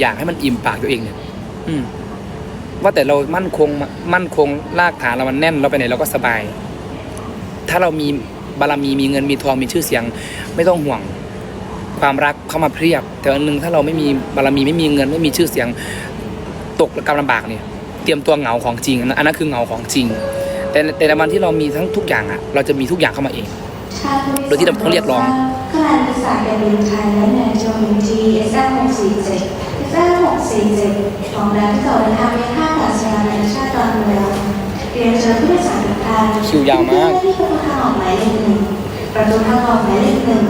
อย่างให้มันอิ่มปากตัวเองเนี่ย อืม ว่าแต่เรามั่นคง มั่นคงรากฐานเรามันแน่นเราไปไหนเราก็สบาย ถ้าเรามีบารมีมีเงินมีทองมีชื่อเสียง ไม่ต้องห่วง ความรักเข้ามาเพียบ แต่วันหนึ่งถ้าเราไม่มีบารมีไม่มีเงินไม่มีชื่อเสียง ตกกำลำบากเนี่ย เตรียมตัวเหงาของจริงอันนั้นคือเหงาของจริง แต่แต่ในวันที่เรามีทั้งทุกอย่างอะ เราจะมีทุกอย่างเข้ามาเอง โดยที่เราต้องเรียกร้องขณะมีสายการบินไทยและนนโจมินจีเอสเอหกสี่เจ็ด เอสเอหกสี่เจ็ดของแดนที่ต่อเดินทางไปท่าอากาศยานนานาชาติดอนเมืองเรียนเชิญผู้โดยสารทุกท่านคิวยาวมากที่ประตูทางออกหมายเลขหนึ่งประตูทางออกหมายเลขหนึ่ง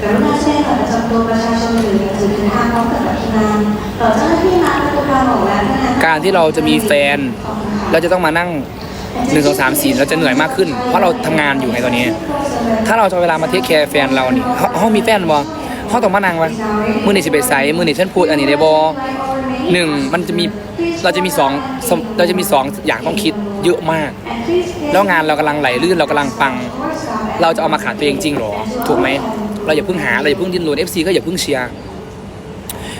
กรุณาแจ้งบัตรประจำตัวประชาชนหรือหนังสือเดินทางพร้อมกับบัตรที่นั่งต่อเจ้าหน้าที่มาประตูทางออกและพนักงานการที่เราจะมีแฟน เราจะต้องมานั่งหนึ่งสองสามสี่เราจะเหนื่อยมากขึ้น เพราะเราทำงานอยู่ในตอนนี้ ถ้าเราจะเอาเวลามาเทคแคร์แฟนเรานี่เขาเขามีแฟนบ่ เขาต้องมานั่งวะมือนี่สิไปใส่มือนี่ฉันพูดอันนี้ได้บ่หนึ่งมันจะมีเราจะมีสองเราจะมีสองอย่างต้องคิดเยอะมาก แล้วงานเรากำลังไหลลื่นเรากำลังปัง เราจะเอามาขาดตัวเองจริงหรอ ถูกไหมเราอย่าเพิ่งหาเราอย่าเพิ่งดิ้นรนเอฟซีก็อย่าเพิ่งเชียร์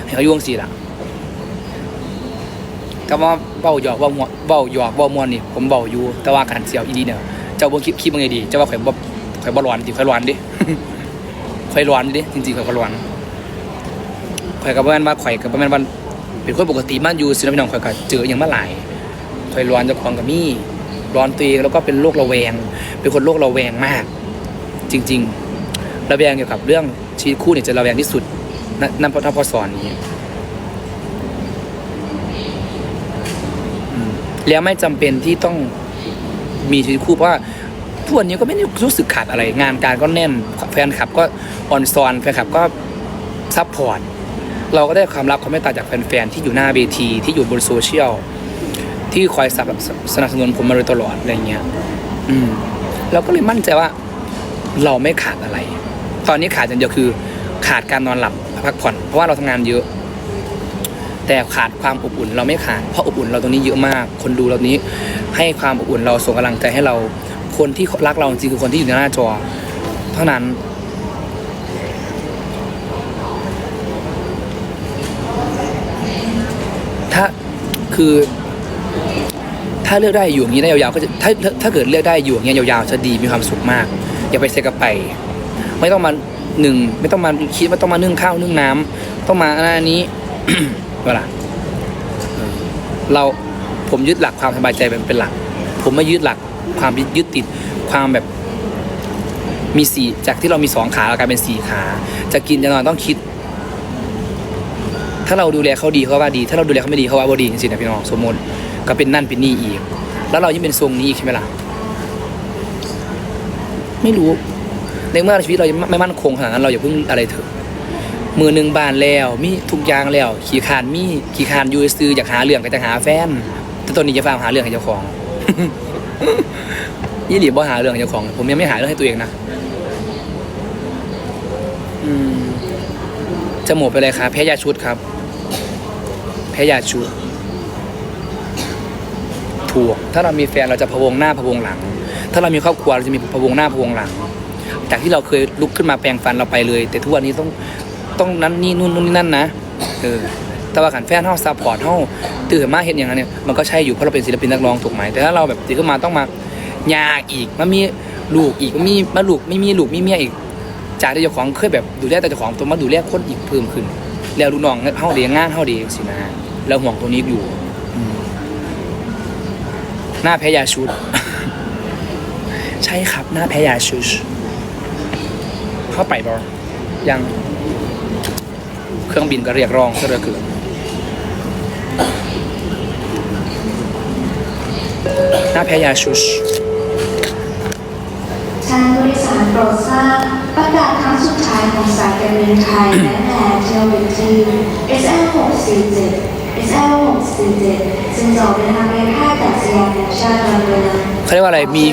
ให้เขายุ่งสิล่ะก็ว่าเบาหยอกเบ้ามัวเบาหยอกเบามวนนี่ผมเบาอยู่แต่ว่าการเสียวอีดีเนี่ยเจ้าเบิ่งคลิปคลิปมันไงดีเจ้าว่าข่อยบ่ข่อยบ่ร้อนดิข่อยร้อนดิ อยร้อนดิจริงๆข่อยก็ร้อนข่อยก็บ่แม่นว่าข่อยก็บ่แม่นว่าเป็นคนปกติมันอยู่สินะพี่น้องข่อยก็เจออย่างมาหลายข่อยร้อนจ้าของก็มีร้อนตัวเองแล้วก็เป็นโรคระแวง เป็นคนโรคระแวงมาก จริง ๆ ระแวงเกี่ยวกับเรื่องชีวิตคู่เนี่ยจะระแวงที่สุดนั่นนั่นเพราะถ้าพอสอนนี้แล้วไม่จำเป็นที่ต้องมีชีวิตคู่เพราะว่า ทุกวันนี้ก็ไม่ได้รู้สึกขาดอะไร งานการก็แน่นแฟนคลับก็ออนซอนแฟนคลับก็ซัพพอร์ตเราก็ได้ความรักความเมตตาจากแฟนๆที่อยู่หน้าเวทีที่อยู่บนโซเชียลที่คอยสนับสนับสนุนผมมาโดยตลอดอะไรเงี้ย อืม เราก็เลยมั่นใจว่า เราไม่ขาดอะไร ตอนนี้ขาดอย่างเดียวคือ ขาดการนอนหลับพักผ่อน เพราะว่าเราทำงานเยอะ แต่ขาดความอบอุ่น เราไม่ขาด เพราะอบอุ่นเราตรงนี้เยอะมาก คนดูเรานี้ ให้ความอบอุ่นเราส่งกำลังใจให้เรา คนที่รักเราจริงคือคนที่อยู่ในหน้าจอ เท่านั้น ถ้าคือถ้าเลือกได้อยู่อย่างนี้ได้ยาวๆก็จะถ้าถ้าถ้าเกิดเลือกได้อยู่อย่างเงี้ยยาวๆจะดีมีความสุขมาก อย่าไปเซกะไป ไม่ต้องมาหนึ่งไม่ต้องมาคิดว่าต้องมานึ่งข้าวนึ่งน้ำต้องมาอันนี้เวลาเราผมยึดหลักความสบายใจเป็นเป็นหลัก ผมไม่ยึดหลัก ความยึดติดความแบบมีสี่จากที่เรามีสองขาเรากลายเป็นสี่ขา จะกินจะนอนต้องคิด ถ้าเราดูแลเขาดีเขาว่าดี ถ้าเราดูแลเขาไม่ดีเขาว่าบ่ดีจริงๆนะพี่น้องสมมติก็เป็นนั่นเป็นนี่อีก แล้วเรายังเป็นทรงนี้อีกใช่ไหมล่ะไม่รู้ ในเมื่อชีวิตเรายังไม่มั่นคงขนาดนั้นเราอย่าเพิ่งอะไรเถอะมือหนึ่งบานแล้วมีทุกอย่างแล้ว ขี่คานมีขี่คานอยูซื้ออยากหาเรื่องก็จะหาแฟนแต่ตอนนี้จะฟาร์มหาเรื่องให้เจ้าของ ยี่หลีบ่หาเรื่องเจ้าของ ผมยังไม่หาเรื่องให้ตัวเองนะอืมจะหมดไปเลยครับแพ้ยาชุดครับ แพ้ยาชุด ถูก ถ้าเรามีแฟนเราจะพะวงหน้าพะวงหลัง ถ้าเรามีครอบครัวเราจะมีพะวงหน้าพะวงหลัง จากที่เราเคยลุกขึ้นมาแปลงฟันเราไปเลย แต่ทุกวันนี้ต้องต้องนั้นนี่นู่นนู่นนี่นั่นนะเออ แต่ว่าขันแฟนเฮาซัพพอร์ตเฮาตื่นมาเห็นอย่างนั้นเนี่ยมันก็ใช่อยู่เพราะเราเป็นศิลปินนักร้องถูกไหมแต่ถ้าเราแบบตื่นขึ้นมาต้องมายากอีกมันมีลูกอีกมันมีมาลูกไม่มีลูกมีเมียอีกจากที่เจ้าของเคยแบบดูแลแต่เจ้าของตัวมาดูแลคนอีกเพิ่มขึ้น แล้วลูกน้องเฮาดีงานเฮาดีสินะแล้วห่วงตรงนี้อยู่หน้าแพ้ยาชุด ใช่ครับหน้าแพ้ยาชุดเข้าไปบอยังเครื่องบินก็เรียกร้องเหลือเกิน หน้าแพ้ยาชุดทางผู้โดยสารโปรดทราบประกาศครั้งสุดท้ายของสายการบินไทยและแอร์เทลวิจี SL 647 SL 647ซึ่งจะออกเดินทางไปท่าอากาศยานนานาชาติดอนเมืองเขาเรียกว่าอะไร มี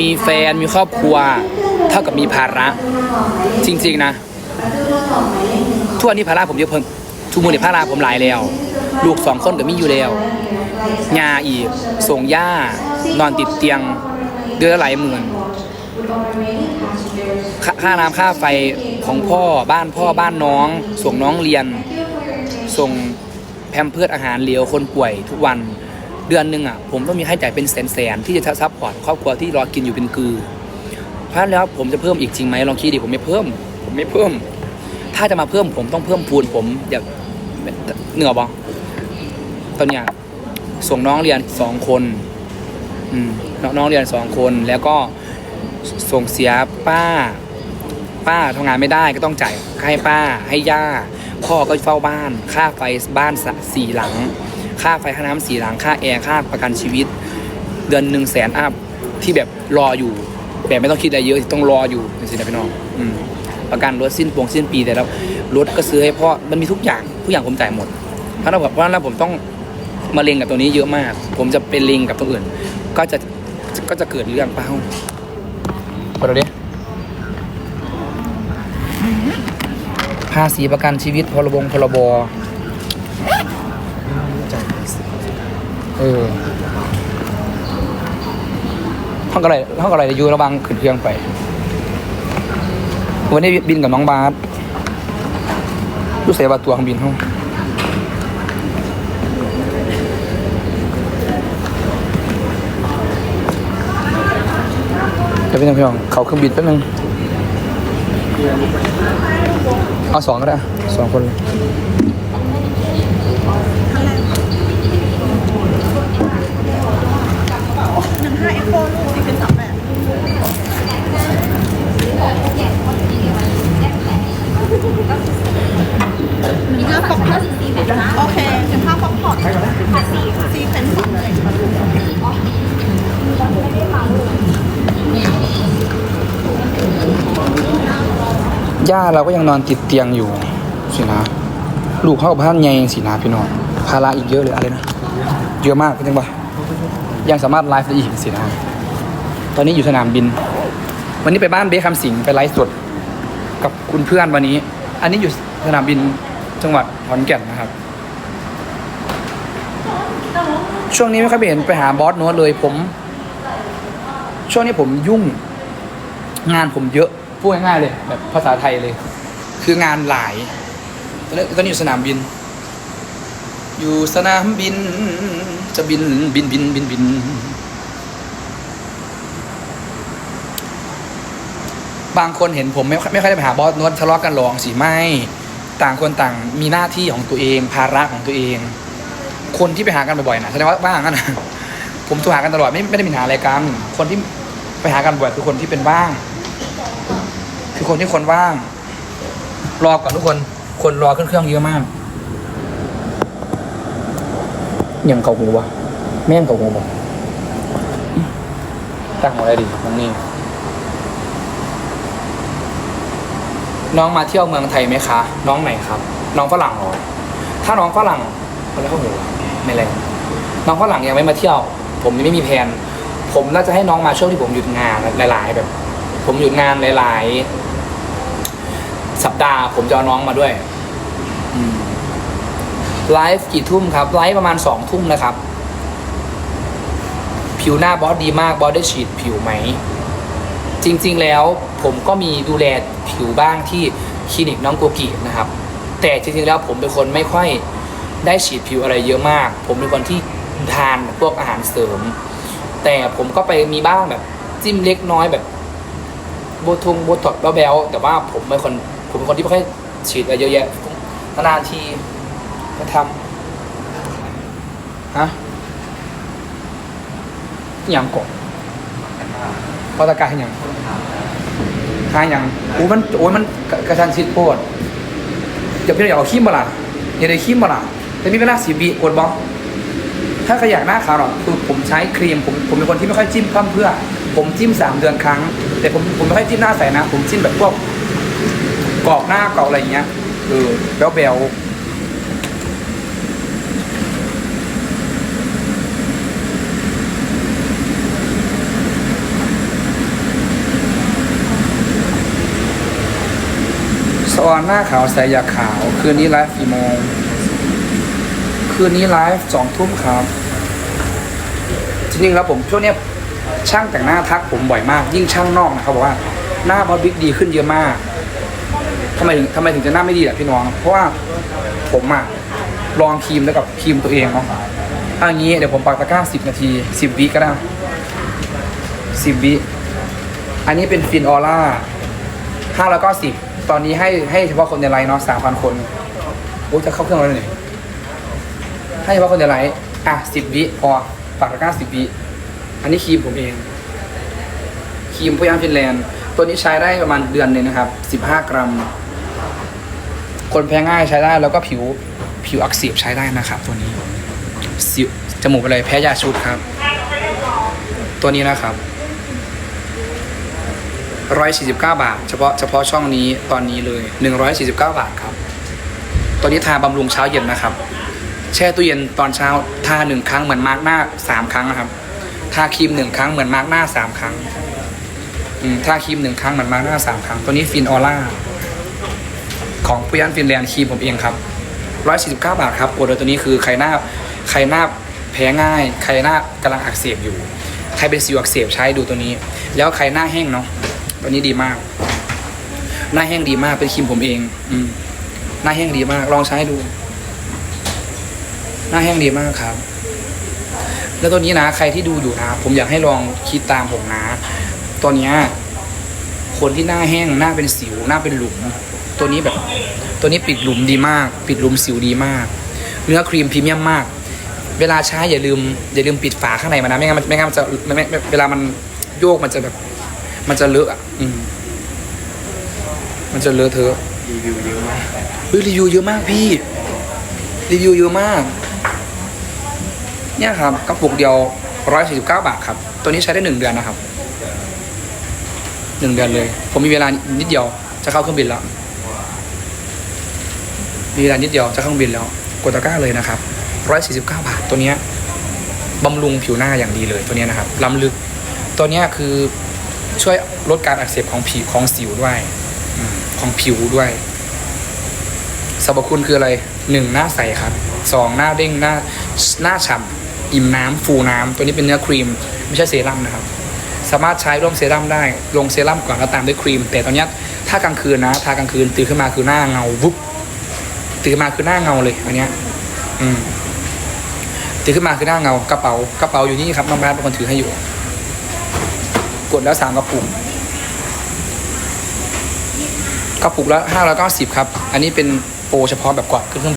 มีแฟน มีครอบครัว เท่ากับมีภาระ จริง ๆ นะทุกวันนี้ภาระผมเยอะเพิ่มทุกมือในภาระผมหลายแล้ว ลูกสองคนก็มีอยู่แล้วยาอีกส่งย่านอนติดเตียงเดือนละหลายหมื่นค่าน้ำค่าไฟของพ่อบ้านพ่อบ้านน้อง ส่งน้องเรียน ส่งแพมเพิร์ดอาหารเหลวคนป่วยทุกวันเดือนหนึ่งอะผมต้องมีค่าใช้จ่ายเป็นแสนๆที่จะซัพพอร์ตครอบครัวที่รอกินอยู่เป็นกือเพราะแล้วผมจะเพิ่มอีกจริงไหมลองคิดดิผมไม่เพิ่ม ผมไม่เพิ่ม ถ้าจะมาเพิ่มผมต้องเพิ่มพูนผมอย่าเหนือบอ ตอนเนี้ยส่งน้องเรียนสองคน อืมน้องน้องเรียนสองคนแล้วก็ส่งเสียป้า ป้าทำงานไม่ได้ก็ต้องจ่ายให้ป้าให้ย่า พ่อก็เฝ้าบ้าน ค่าไฟบ้านส,สี่หลัง ค่าไฟค่าน้ำสี่หลัง ค่าแอร์ค่าประกันชีวิต เดือนหนึ่งแสนอัพที่แบบรออยู่ แบบไม่ต้องคิดอะไรเยอะต้องรออยู่จริงๆนะพี่น้องอืมประกันรถสิ้นปวงสิ้นปีแต่แล้วรถก็ซื้อให้พ่อมันมีทุกอย่างทุกอย่างผมจ่ายหมดเพราะนั้นเพราะฉะนั้นแล้วผมต้อง มาเลงกับตัวนี้เยอะมาก ผมจะเป็นเลงกับตัวอื่น ก็จะก็จะเกิดเรื่องเป้าไปดูดิภาษีประกันชีวิตพรบงพรบเออห้องอะไรห้องอะไรอยู่ระวังขึ้นเครื่องไป วันนี้บินกับน้องบาสรู้สึกว่าตัวของบินห้องเดี๋ยว พี่น้องพี่น้องเขาเครื่องบินแป๊บนึงเอาสองก็ได้สองคนเลยหนึ่งห้าเอ็กโฟลูกสี่เป็นสามแบบมีเลือกฟอกพอดโอเคสิบห้าฟอก ย่าเราก็ยังนอนติดเตียงอยู่สินะ ลูกเข้าบ้านไงสินะพี่น้องภาระอีกเยอะเลยอะไรนะเยอะมากจริงปะยังสามารถไลฟ์ได้อีกสินะตอนนี้อยู่สนามบิน วันนี้ไปบ้านเบคคำสิงไปไลฟ์สดกับคุณเพื่อนวันนี้ อันนี้อยู่สนามบินจังหวัดขอนแก่นนะครับ ช่วงนี้ไม่ค่อยเห็นไปหาบอสโน้ตเลยผม ช่วงนี้ผมยุ่ง งานผมเยอะ พูดง่ายๆเลยแบบภาษาไทยเลย คืองานหลายตอนนี้ตอนนี้อยู่สนามบิน อยู่สนามบิน จะบินบินบินบินบินบางคนเห็นผมไม่ไม่ค่อยได้ไปหาบอสนวดทะเลาะกันหรองสิไม่ต่างคนต่างมีหน้าที่ของตัวเองภาระของตัวเอง คนที่ไปหากันบ่อยๆนะแสดงว่าว่างกันนะผมโทรหากันตลอดไม่ไม่ได้มีหาอะไรกันคนที่ไปหากันบ่อยคือคนที่เป็นว่าง คนที่คนว่าง รอก่อนทุกคน คนรอขึ้นเครื่องเยอะมากยังเขาหูวะแม่งเขาหูวะตั้งอะไรดีน้องนี่น้องมาเที่ยวเมืองไทยไหมคะ น้องไหนครับ น้องฝรั่งหรอถ้าน้องฝรั่งคนแล้วเขาหูไม่แรงน้องฝรั่งยังไม่มาเที่ยว ผมยังไม่มีแผนผมน่าจะให้น้องมาช่วงที่ผมหยุดงานหลาย ๆ แบบ ผมหยุดงานหลายๆ สัปดาห์ผมจะเอาน้องมาด้วยไลฟ์กี่ทุ่มครับ ไลฟ์ประมาณสองทุ่มนะครับ ผิวหน้าบอสดีมากบอสได้ฉีดผิวไหม จริง ๆ แล้วผมก็มีดูแลผิวบ้างที่คลินิกน้องโกกินะครับ แต่จริง ๆ แล้วผมเป็นคนไม่ค่อยได้ฉีดผิวอะไรเยอะมาก ผมเป็นคนที่ทานพวกอาหารเสริม แต่ผมก็ไปมีบ้างแบบ จิ้มเล็กน้อยแบบโบทงโบท็อกแบลๆแต่ว่าผมเป็นคน ผมเป็นคนที่ไม่ค่อยฉีดอะไรเยอะแยะนานทีมาทำฮะอย่างกบพอตะการอย่างหาอย่างโอ้มันโอ้ยมันกระชันชิดโพดอย่าพี่อยากเอาขี้มาล่ะอย่าได้ขี้มาล่ะแต่มีเวลาสีบีกดบล็อกถ้าใครอยากหน้าขาวหรอกคือผมใช้ครีมผมผมเป็นคนที่ไม่ค่อยจิ้มพั่มเพื่อ ผมจิ้มสามเดือนครั้ง แต่ผมผมไม่ค่อยจิ้มหน้าใสนะ ผมจิ้มแบบพวก อบหน้ากรอบอะไรเงี้ยเออแบลแบลสออนหน้าขาวใสยาขาว คืนนี้ไลฟ์กี่โมง คืนนี้ไลฟ์สองทุ่มครับ จริงๆแล้วผมช่วงเนี้ยช่างแต่งหน้าทักผมบ่อยมาก ยิ่งช่างนอกนะครับบอกว่าหน้าบอบิ๊กดีขึ้นเยอะมาก ทำไมถึงทำไมถึงจะหน้าไม่ดีล่ะพี่น้อง เพราะว่าผมอะลองครีมแล้วกับครีมตัวเองเนาะอันนี้เดี๋ยวผมปักตะกร้าสิบนาทีสิบวิก็ได้สิบวิ อันนี้เป็นฟินออร่าห้าแล้วก็สิบตอนนี้ให้ให้เฉพาะคนในไลน์เนาะสามพันคนโอ้จะเข้าเครื่องแล้วเนี่ยให้เฉพาะคนในไลน์อะสิบวิพอปักตะกร้าสิบวิ อันนี้ครีมผมเองครีมพยางฟินแลนด์ ตัวนี้ใช้ได้ประมาณเดือนหนึงนะครับสิบห้ากรัม คนแพ้ง่ายใช้ได้แล้วก็ผิวผิวอักเสบใช้ได้นะครับ ตัวนี้สิวจมูกอะไรแพ้ยาชุดครับ ตัวนี้นะครับร้อยสี่สิบเก้าบาท เฉพาะเฉพาะช่องนี้ตอนนี้เลยหนึ่งร้อยสี่สิบเก้าบาทครับ ตัวนี้ทาบำรุงเช้าเย็นนะครับ แช่ตู้เย็นตอนเช้าทาหนึ่งครั้งเหมือนมาร์กหน้าสามครั้งนะครับ ทาครีมหนึ่งครั้งเหมือนมาร์กหน้าสามครั้งทาครีมหนึ่งครั้งเหมือนมาร์กหน้าสามครั้ง ตัวนี้ฟินออร่า ของปุยันฟินแลนด์ครีมผมเองครับร้อยสี่สิบาทครับโอเดอร์ตัวนี้คือใครหน้าใครหน้าแพ้ง่าย ใครหน้ากำลังอักเสบอยู่ ใครเป็นสิวอักเสบใช้ดูตัวนี้ แล้วใครหน้าแห้งเนาะตัวนี้ดีมาก หน้าแห้งดีมากเป็นครีมผมเอง อืมหน้าแห้งดีมาก ลองใช้ดู หน้าแห้งดีมากครับ แล้วตัวนี้นะ ใครที่ดูอยู่นะ ผมอยากให้ลองคิดตามผมนะตัวเนี้คนที่หน้าแห้งหน้าเป็นสิวหน้าเป็นหลุม ตัวนี้แบบตัวนี้ปิดหลุมดีมาก ปิดหลุมสิวดีมาก เนื้อครีมพรีเมียมมาก เวลาใช้อย่าลืมอย่าลืมปิดฝาข้างในมันนะไม่งั้นมันไม่งั้นมันจะไม่ไม่ไม่เวลามันโยกมันจะแบบ มันจะเลอะอะอืมมันจะเลอะเทอะรีวิวเยอะมากเฮ้ยรีวิวเยอะมากพี่ รีวิวเยอะมาก เนี่ยครับกระปุกเดียวร้อยสี่สิบเก้าบาทครับ ตัวนี้ใช้ได้หนึ่งเดือนนะครับหนึ่งเดือนเลย ผมมีเวลานิดเดียวจะเข้าเครื่องบินแล้ว มีเวลานิดเดียวจะเข้าเครื่องบินแล้วกดตะกร้าเลยนะครับร้อยสี่สิบเก้าบาทตัวเนี้ยบำรุงผิวหน้าอย่างดีเลยตัวนี้นะครับล้ำลึกตัวนี้คือช่วยลดการอักเสบของผิวของสิวด้วยอของผิวด้วยสรรพคุณคืออะไรหนึ่งหน้าใสครับสองหน้าเด้งหน้าหน้าฉ่ำอิ่มน้ำฟูน้ำตัวนี้เป็นเนื้อครีมไม่ใช่เซรั่มนะครับ สามารถใช้ร่วมเซรั่มได้ลงเซรั่มก่อนแล้วตามด้วยครีม แต่ตอนนี้ถ้ากลางคืนนะทากลางคืนตื่นขึ้นมาคือหน้าเงาวุบ ตื่นมาคือหน้าเงาเลยอันเนี้ย อืมตื่นขึ้นมาคือหน้าเงากระเป๋ากระเป๋าอยู่นี่ครับน้องแบทเป็นคนถือให้อยู่ กดแล้วสามกระปุกกระปุกละห้าร้อยเก้าสิบครับ อันนี้เป็นโปรเฉพาะแบบกว่าเครื่อง